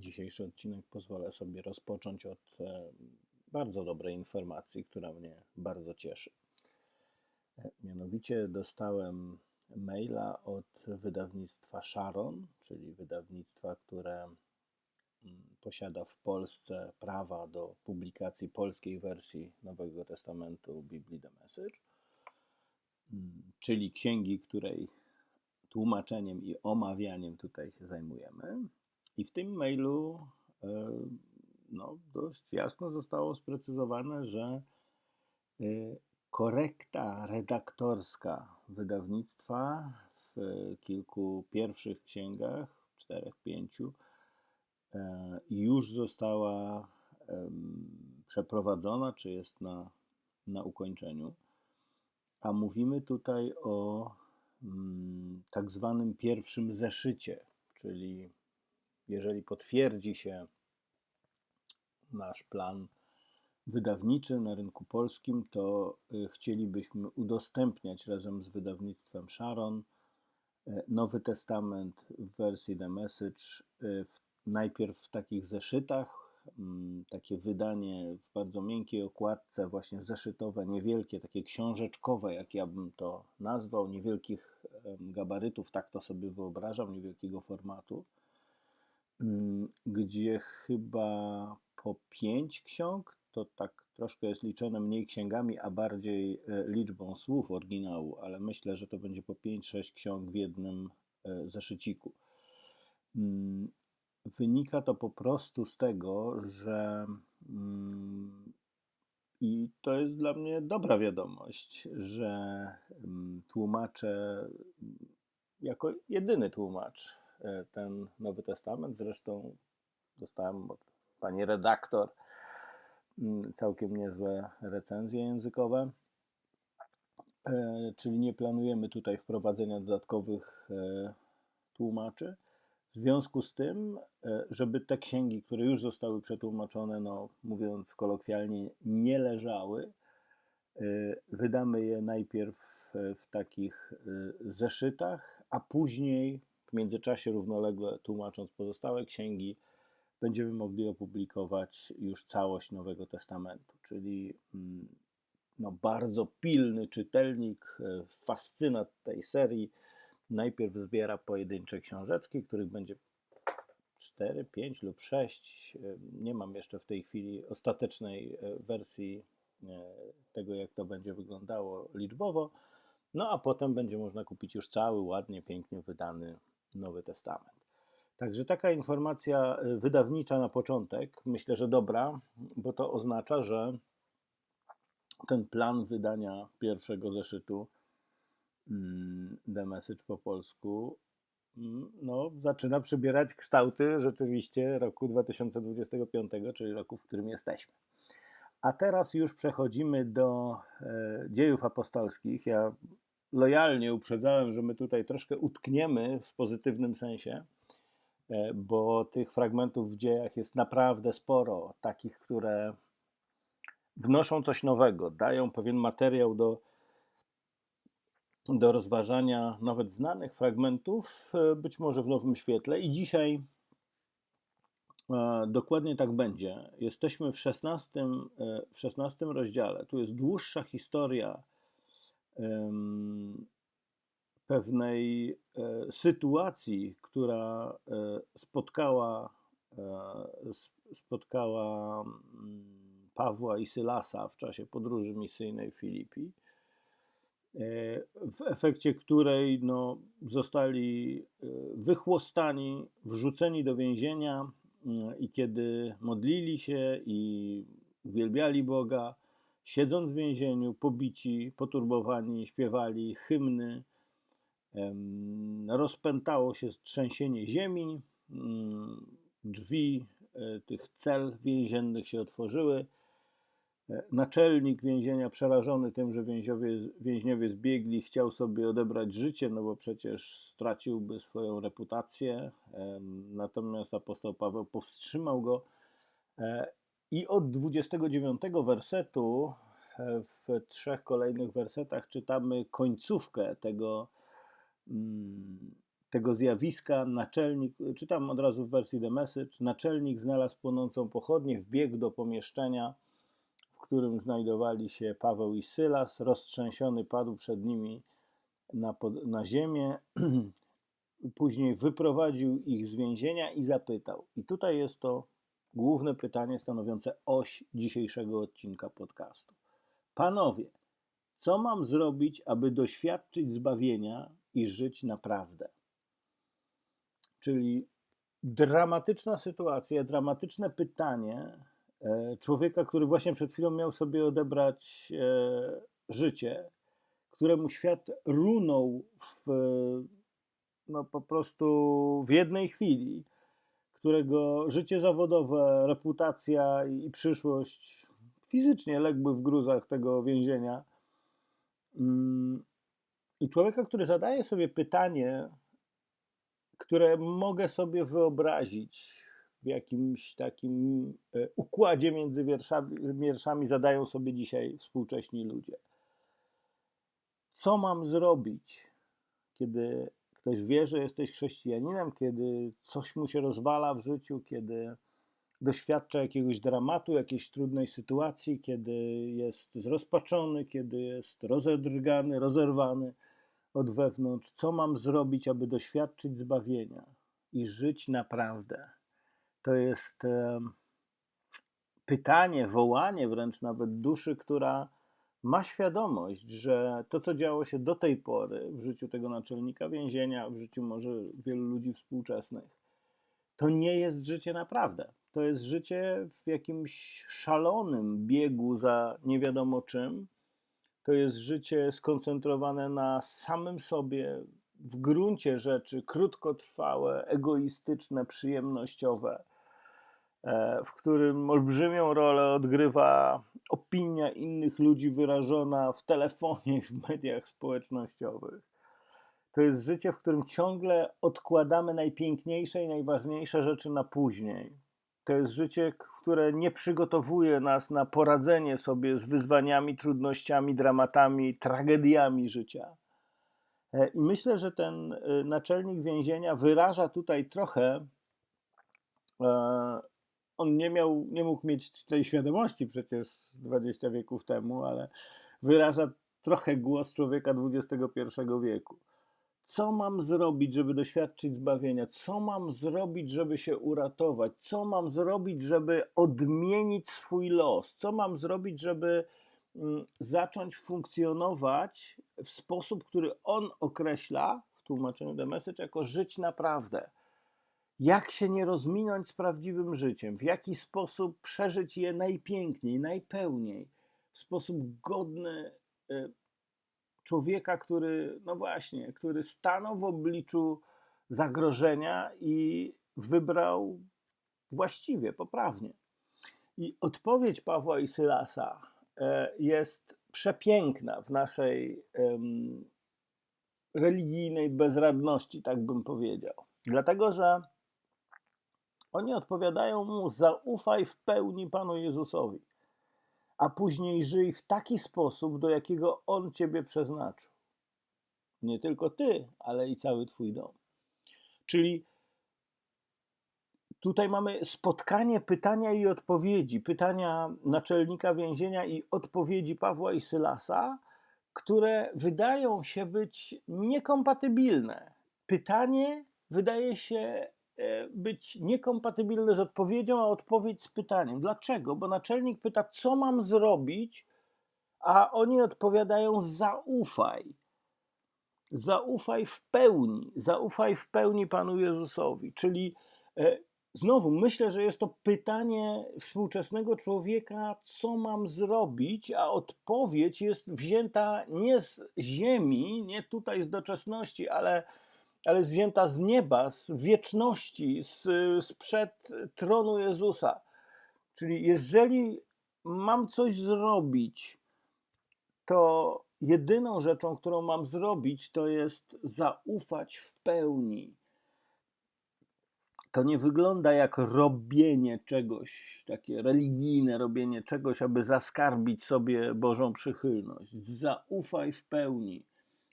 Dzisiejszy odcinek pozwolę sobie rozpocząć od e, bardzo dobrej informacji, która mnie bardzo cieszy. E, Mianowicie dostałem maila od wydawnictwa Sharon, czyli wydawnictwa, które mm, posiada w Polsce prawa do publikacji polskiej wersji Nowego Testamentu Biblii The Message, mm, czyli księgi, której tłumaczeniem i omawianiem tutaj się zajmujemy. I w tym mailu e, no, dość jasno zostało sprecyzowane, że e, korekta redaktorska wydawnictwa w kilku pierwszych księgach, czterech, pięciu, e, już została przeprowadzona, czy jest na, na ukończeniu. A mówimy tutaj o mm, tak zwanym pierwszym zeszycie, czyli jeżeli potwierdzi się nasz plan wydawniczy na rynku polskim, to y, chcielibyśmy udostępniać razem z wydawnictwem Sharon y, Nowy Testament w wersji The Message, y, w, najpierw w takich zeszytach, mm, takie wydanie w bardzo miękkiej okładce, właśnie zeszytowe, niewielkie, takie książeczkowe, jak ja bym to nazwał, niewielkich gabarytów, tak to sobie wyobrażam, niewielkiego formatu gdzie chyba po pięć ksiąg, to tak troszkę jest liczone mniej księgami, a bardziej e, liczbą słów oryginału, ale myślę, że to będzie po 5-6 ksiąg w jednym e, zeszyciku. Mm, wynika to po prostu z tego, że mm, i to jest dla mnie dobra wiadomość, że tłumaczę jako jedyny tłumacz ten Nowy Testament. Zresztą dostałem od pani redaktor mm, całkiem niezłe recenzje językowe. E, czyli nie planujemy tutaj wprowadzenia dodatkowych e, tłumaczy. W związku z tym, żeby te księgi, które już zostały przetłumaczone, no mówiąc kolokwialnie, nie leżały, wydamy je najpierw w takich zeszytach, a później w międzyczasie równolegle tłumacząc pozostałe księgi, będziemy mogli opublikować już całość Nowego Testamentu, czyli mm, no, bardzo pilny czytelnik, e, fascynat tej serii, najpierw zbiera pojedyncze książeczki, których będzie 4, 5 lub 6. E, nie mam jeszcze w tej chwili ostatecznej e, wersji tego, jak to będzie wyglądało liczbowo. No a potem będzie można kupić już cały, ładnie, pięknie wydany Nowy Testament. Także taka informacja y, wydawnicza na początek, myślę, że dobra, bo to oznacza, że ten plan wydania pierwszego zeszytu mm, The Message po polsku mm, no, zaczyna przybierać kształty rzeczywiście roku 2025, czyli roku, w którym jesteśmy. A teraz już przechodzimy do e, dziejów apostolskich. Ja lojalnie uprzedzałem, że my tutaj troszkę utkniemy w pozytywnym sensie, e, bo tych fragmentów w dziejach jest naprawdę sporo, takich, które wnoszą coś nowego, dają pewien materiał do, do rozważania nawet znanych fragmentów, e, być może w nowym świetle. I dzisiaj e, dokładnie tak będzie. Jesteśmy w 16, w 16 rozdziale. Tu jest dłuższa historia pewnej e, sytuacji, która e, spotkała, e, spotkała mm, Pawła i Sylasa w czasie podróży misyjnej w Filipi, w efekcie której no, zostali wychłostani, wrzuceni do więzienia mm, i kiedy modlili się i uwielbiali Boga, siedząc w więzieniu, pobici, poturbowani, śpiewali hymny. Rozpętało się trzęsienie ziemi, mm, drzwi e, tych cel więziennych się otworzyły. E, naczelnik więzienia, przerażony tym, że więźniowie, więźniowie zbiegli, chciał sobie odebrać życie, no bo przecież straciłby swoją reputację. Natomiast apostoł Paweł powstrzymał go e, i od 29 wersetu e, w trzech kolejnych wersetach czytamy końcówkę tego, mm, tego zjawiska naczelnik, czytam od razu w wersji The Message, naczelnik znalazł płonącą pochodnię, wbiegł do pomieszczenia, w którym znajdowali się Paweł i Sylas. Roztrzęsiony padł przed nimi na, na ziemię. Później wyprowadził ich z więzienia i zapytał. I tutaj jest to główne pytanie stanowiące oś dzisiejszego odcinka podcastu. Panowie, co mam zrobić, aby doświadczyć zbawienia i żyć naprawdę? Czyli dramatyczna sytuacja, dramatyczne pytanie e, człowieka, który właśnie przed chwilą miał sobie odebrać e, życie, któremu świat runął w, no po prostu w jednej chwili, którego życie zawodowe, reputacja i przyszłość fizycznie legły w gruzach tego więzienia. Mm, I człowieka, który zadaje sobie pytanie, które mogę sobie wyobrazić w jakimś takim e, układzie między wierszami, wierszami zadają sobie dzisiaj współcześni ludzie. Co mam zrobić, kiedy ktoś wie, że jesteś chrześcijaninem, kiedy coś mu się rozwala w życiu, kiedy doświadcza jakiegoś dramatu, jakiejś trudnej sytuacji, kiedy jest zrozpaczony, kiedy jest rozedrgany, rozerwany od wewnątrz, co mam zrobić, aby doświadczyć zbawienia i żyć naprawdę. To jest pytanie, wołanie wręcz nawet duszy, która ma świadomość, że to, co działo się do tej pory w życiu tego naczelnika więzienia, w życiu może wielu ludzi współczesnych, to nie jest życie naprawdę. To jest życie w jakimś szalonym biegu za nie wiadomo czym, to jest życie skoncentrowane na samym sobie, w gruncie rzeczy krótkotrwałe, egoistyczne, przyjemnościowe, w którym olbrzymią rolę odgrywa opinia innych ludzi wyrażona w telefonie, w mediach społecznościowych. To jest życie, w którym ciągle odkładamy najpiękniejsze i najważniejsze rzeczy na później. To jest życie, które nie przygotowuje nas na poradzenie sobie z wyzwaniami, trudnościami, dramatami, tragediami życia. E, I myślę, że ten e, naczelnik więzienia wyraża tutaj trochę. On nie miał, nie mógł mieć tej świadomości przecież 20 wieków temu, ale wyraża trochę głos człowieka XXI wieku. Co mam zrobić, żeby doświadczyć zbawienia, co mam zrobić, żeby się uratować, co mam zrobić, żeby odmienić swój los, co mam zrobić, żeby mm, zacząć funkcjonować w sposób, który on określa w tłumaczeniu The Message jako żyć naprawdę. Jak się nie rozminąć z prawdziwym życiem, w jaki sposób przeżyć je najpiękniej, najpełniej, w sposób godny y, człowieka, który, no właśnie, który stanął w obliczu zagrożenia i wybrał właściwie, poprawnie. I odpowiedź Pawła i Sylasa e, jest przepiękna w naszej religijnej bezradności, tak bym powiedział. Dlatego, że oni odpowiadają mu: zaufaj w pełni Panu Jezusowi a później żyj w taki sposób, do jakiego On ciebie przeznaczył. Nie tylko ty, ale i cały twój dom. Czyli tutaj mamy spotkanie pytania i odpowiedzi, pytania naczelnika więzienia i odpowiedzi Pawła i Sylasa, które wydają się być niekompatybilne. Pytanie wydaje się być niekompatybilne z odpowiedzią, a odpowiedź z pytaniem. Dlaczego? Bo naczelnik pyta, co mam zrobić, a oni odpowiadają: zaufaj. Zaufaj w pełni, zaufaj w pełni Panu Jezusowi. Czyli e, znowu myślę, że jest to pytanie współczesnego człowieka, co mam zrobić, a odpowiedź jest wzięta nie z ziemi, nie tutaj z doczesności, ale ale jest wzięta z nieba, z wieczności, z, sprzed tronu Jezusa. Czyli jeżeli mam coś zrobić, to jedyną rzeczą, którą mam zrobić, to jest zaufać w pełni. To nie wygląda jak robienie czegoś, takie religijne robienie czegoś, aby zaskarbić sobie Bożą przychylność. Zaufaj w pełni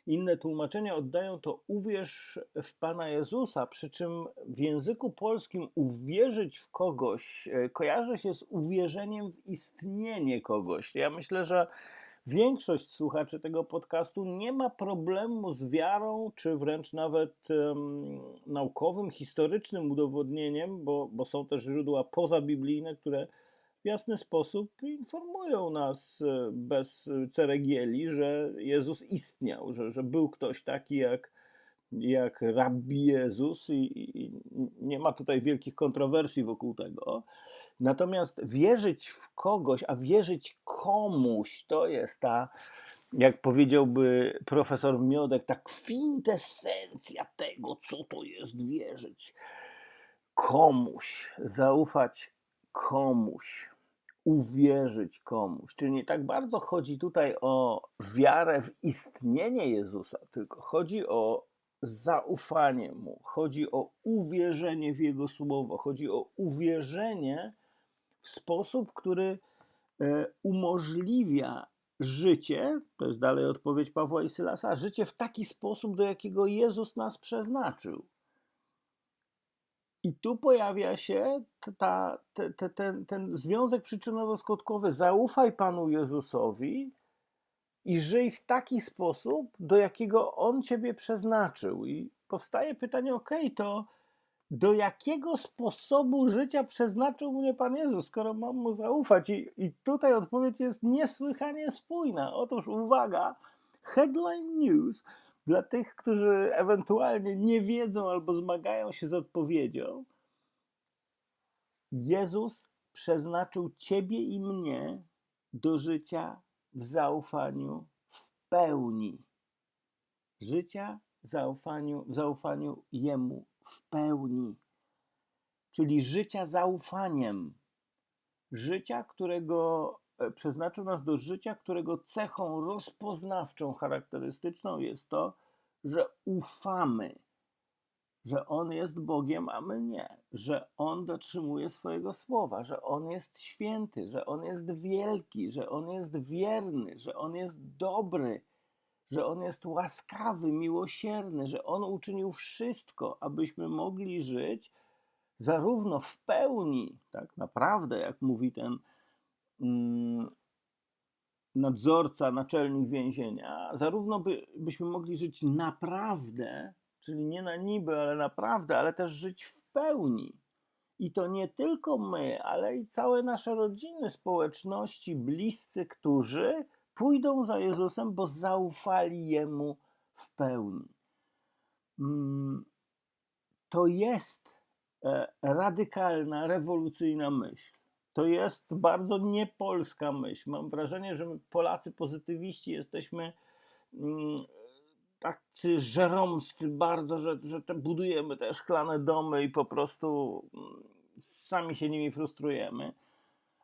Inne tłumaczenia oddają to uwierz w Pana Jezusa, przy czym w języku polskim uwierzyć w kogoś e, kojarzy się z uwierzeniem w istnienie kogoś. Ja myślę, że większość słuchaczy tego podcastu nie ma problemu z wiarą, czy wręcz nawet um, naukowym, historycznym udowodnieniem, bo, bo są też źródła pozabiblijne, które w jasny sposób informują nas e, bez ceregieli, że Jezus istniał, że, że był ktoś taki jak, jak rabbi Jezus i, i nie ma tutaj wielkich kontrowersji wokół tego. Natomiast wierzyć w kogoś, a wierzyć komuś, to jest ta, jak powiedziałby profesor Miodek, ta kwintesencja tego, co to jest wierzyć. Komuś, zaufać komuś, uwierzyć komuś. Czyli nie tak bardzo chodzi tutaj o wiarę w istnienie Jezusa, tylko chodzi o zaufanie mu, chodzi o uwierzenie w Jego słowo, chodzi o uwierzenie w sposób, który e, umożliwia życie, to jest dalej odpowiedź Pawła i Sylasa, życie w taki sposób, do jakiego Jezus nas przeznaczył. I tu pojawia się ta, te, te, ten, ten związek przyczynowo-skutkowy. Zaufaj Panu Jezusowi i żyj w taki sposób, do jakiego On Ciebie przeznaczył. I powstaje pytanie, ok, to do jakiego sposobu życia przeznaczył mnie Pan Jezus, skoro mam Mu zaufać? I, i tutaj odpowiedź jest niesłychanie spójna. Otóż uwaga, headline news – dla tych, którzy ewentualnie nie wiedzą albo zmagają się z odpowiedzią, Jezus przeznaczył Ciebie i mnie do życia w zaufaniu w pełni. Życia w zaufaniu, w zaufaniu Jemu w pełni. Czyli życia zaufaniem. Życia, którego przeznaczył nas do życia, którego cechą rozpoznawczą, charakterystyczną jest to, że ufamy, że On jest Bogiem, a my nie, że On dotrzymuje swojego słowa, że On jest święty, że On jest wielki, że On jest wierny, że On jest dobry, że On jest łaskawy, miłosierny, że On uczynił wszystko, abyśmy mogli żyć zarówno w pełni, tak naprawdę, jak mówi ten nadzorca, naczelnik więzienia, zarówno by, byśmy mogli żyć naprawdę, czyli nie na niby, ale naprawdę, ale też żyć w pełni. I to nie tylko my, ale i całe nasze rodziny, społeczności, bliscy, którzy pójdą za Jezusem, bo zaufali Jemu w pełni. Mm, to jest e, radykalna, rewolucyjna myśl. To jest bardzo niepolska myśl. Mam wrażenie, że my Polacy pozytywiści jesteśmy mm, tacy żeromscy bardzo, że, że te budujemy te szklane domy i po prostu mm, sami się nimi frustrujemy.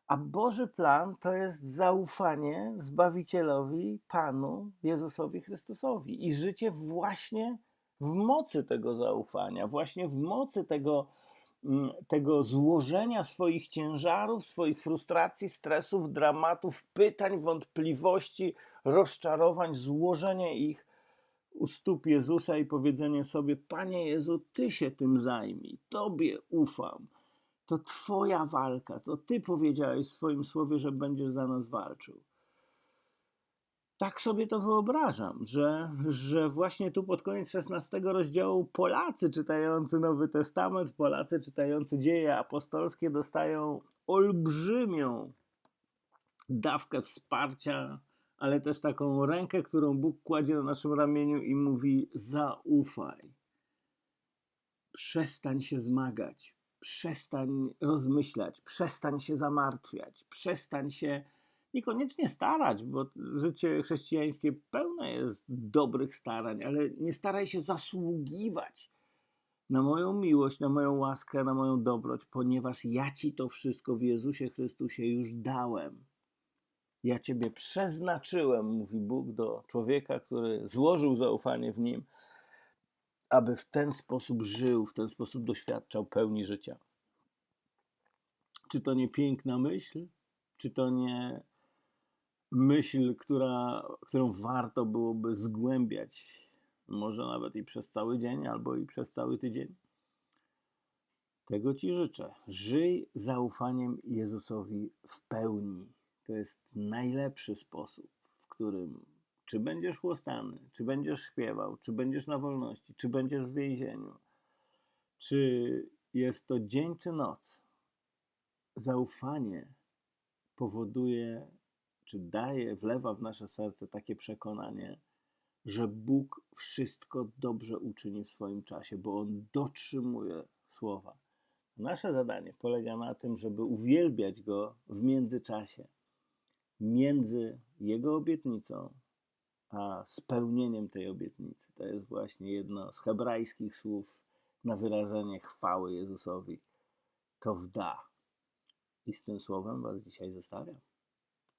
A Boży plan to jest zaufanie Zbawicielowi, Panu Jezusowi Chrystusowi i życie właśnie w mocy tego zaufania, właśnie w mocy tego tego złożenia swoich ciężarów, swoich frustracji, stresów, dramatów, pytań, wątpliwości, rozczarowań, złożenie ich u stóp Jezusa i powiedzenie sobie: Panie Jezu, Ty się tym zajmij, Tobie ufam. To Twoja walka, to Ty powiedziałeś w swoim słowie, że będziesz za nas walczył tak sobie to wyobrażam, że, że właśnie tu pod koniec XVI rozdziału Polacy czytający Nowy Testament, Polacy czytający dzieje apostolskie dostają olbrzymią dawkę wsparcia, ale też taką rękę, którą Bóg kładzie na naszym ramieniu i mówi: zaufaj. Przestań się zmagać, przestań rozmyślać, przestań się zamartwiać, przestań się niekoniecznie starać, bo życie chrześcijańskie pełne jest dobrych starań, ale nie staraj się zasługiwać na moją miłość, na moją łaskę, na moją dobroć, ponieważ ja ci to wszystko w Jezusie Chrystusie już dałem. Ja ciebie przeznaczyłem, mówi Bóg do człowieka, który złożył zaufanie w nim, aby w ten sposób żył, w ten sposób doświadczał pełni życia. Czy to nie piękna myśl? Czy to nie myśl, która, którą warto byłoby zgłębiać, może nawet i przez cały dzień, albo i przez cały tydzień. Tego Ci życzę. Żyj zaufaniem Jezusowi w pełni. To jest najlepszy sposób, w którym czy będziesz chłostany, czy będziesz śpiewał, czy będziesz na wolności, czy będziesz w więzieniu, czy jest to dzień czy noc. Zaufanie powoduje, czy daje, wlewa w nasze serce takie przekonanie, że Bóg wszystko dobrze uczyni w swoim czasie, bo On dotrzymuje słowa. Nasze zadanie polega na tym, żeby uwielbiać Go w międzyczasie, między Jego obietnicą a spełnieniem tej obietnicy. To jest właśnie jedno z hebrajskich słów na wyrażenie chwały Jezusowi. To wda. I z tym słowem Was dzisiaj zostawiam.